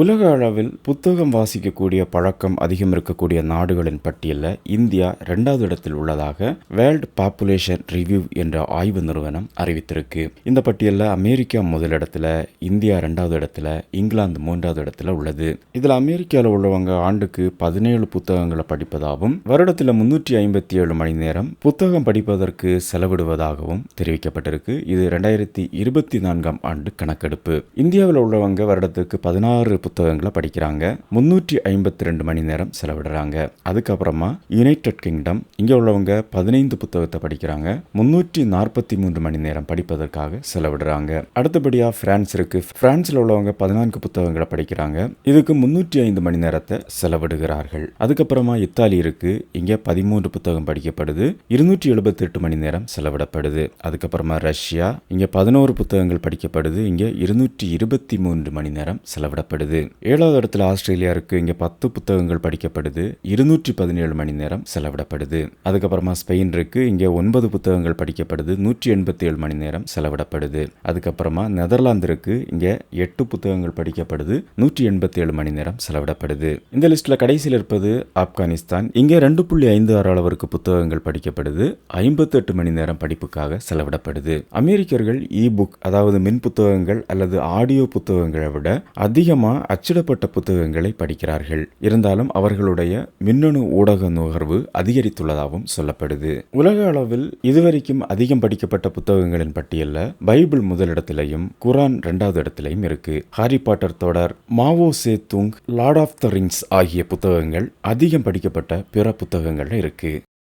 உலக அளவில் புத்தகம் வாசிக்கக்கூடிய பழக்கம் அதிகம் இருக்கக்கூடிய நாடுகளின் பட்டியலில் இந்தியா இரண்டாவது இடத்தில் உள்ளதாக வேர்ல்ட் பாப்புலேஷன் ரிவ்யூ என்ற ஆய்வு நிறுவனம் அறிவித்திருக்கு. இந்த பட்டியலில் அமெரிக்கா முதலிடத்தில் இந்தியா ரெண்டாவது இடத்துல இங்கிலாந்து மூன்றாவது இடத்துல உள்ளது. இதில் அமெரிக்காவில் உள்ளவங்க ஆண்டுக்கு பதினேழு புத்தகங்களை படிப்பதாகவும் வருடத்தில் முன்னூற்றி ஐம்பத்தி ஏழு மணி நேரம் புத்தகம் படிப்பதற்கு செலவிடுவதாகவும் தெரிவிக்கப்பட்டிருக்கு. இது ரெண்டாயிரத்தி இருபத்தி நான்காம் ஆண்டு கணக்கெடுப்பு. இந்தியாவில் உள்ளவங்க வருடத்துக்கு பதினாறு புத்தகங்களை படிக்கிறாங்க. முன்னூற்றி ஐம்பத்தி ரெண்டு மணி நேரம் செலவிடுறாங்க. அதுக்கப்புறமா யுனைடெட் கிங்டம் இங்கே உள்ளவங்க பதினைந்து புத்தகத்தை படிக்கிறாங்க. முன்னூற்றி நாற்பத்தி மூன்று மணி நேரம் படிப்பதற்காக செலவிடுறாங்க. அடுத்தபடியாக பிரான்ஸ் இருக்கு. பிரான்ஸில் உள்ளவங்க பதினான்கு புத்தகங்களை படிக்கிறாங்க. இதுக்கு முன்னூற்றி ஐந்து மணி நேரத்தை செலவிடுகிறார்கள். அதுக்கப்புறமா இத்தாலி இருக்கு. இங்கே பதிமூன்று புத்தகம் படிக்கப்படுது. இருநூற்றி எழுபத்தி எட்டு மணி நேரம் செலவிடப்படுது. அதுக்கப்புறமா ரஷ்யா. இங்கே பதினோரு புத்தகங்கள் படிக்கப்படுது. இங்கே இருநூற்றி இருபத்தி மூன்று மணி நேரம் செலவிடப்படுது. ஏழாவது இடத்துல ஆஸ்திரேலியா இருக்கு இங்க பத்து புத்தகங்கள் படிக்கப்படுது. இருநூற்றி பதினேழு மணி நேரம் செலவிடப்படுது. அதுக்கப்புறமா ஸ்பெயின் இருக்கு இங்கே ஒன்பது புத்தகங்கள் படிக்கப்படுது. நூற்றி எண்பத்தி ஏழு மணி நேரம் செலவிடப்படுது. அதுக்கப்புறமா நெதர்லாந்து இருக்கு இங்க எட்டு புத்தகங்கள் படிக்கப்படுது. நூற்றி எண்பத்தி ஏழு மணி நேரம் செலவிடப்படுது. இந்த லிஸ்ட்ல கடைசியில் இருப்பது ஆப்கானிஸ்தான். இங்கே ரெண்டு புள்ளி ஐந்து ஆறு அளவிற்கு புத்தகங்கள் படிக்கப்படுது. ஐம்பத்தி எட்டு மணி நேரம் படிப்புக்காக செலவிடப்படுது. அமெரிக்கர்கள் இ புக் அதாவது மின் புத்தகங்கள் அல்லது ஆடியோ புத்தகங்களை விட அதிகமாக அச்சிடப்பட்ட புத்தகங்களை படிக்கிறார்கள். இருந்தாலும் அவர்களுடைய மின்னணு ஊடக நுகர்வு அதிகரித்துள்ளதாகவும் சொல்லப்படுது. உலக அளவில் இதுவரைக்கும் அதிகம் படிக்கப்பட்ட புத்தகங்களின் பட்டியலில் பைபிள் முதலிடத்திலையும் குரான் இரண்டாவது இடத்திலையும் இருக்கு. ஹாரி பாட்டர் தொடர் Mao Tse Tung Lord of the Rings ஆகிய புத்தகங்கள் அதிகம் படிக்கப்பட்ட பிற புத்தகங்கள் இருக்கு.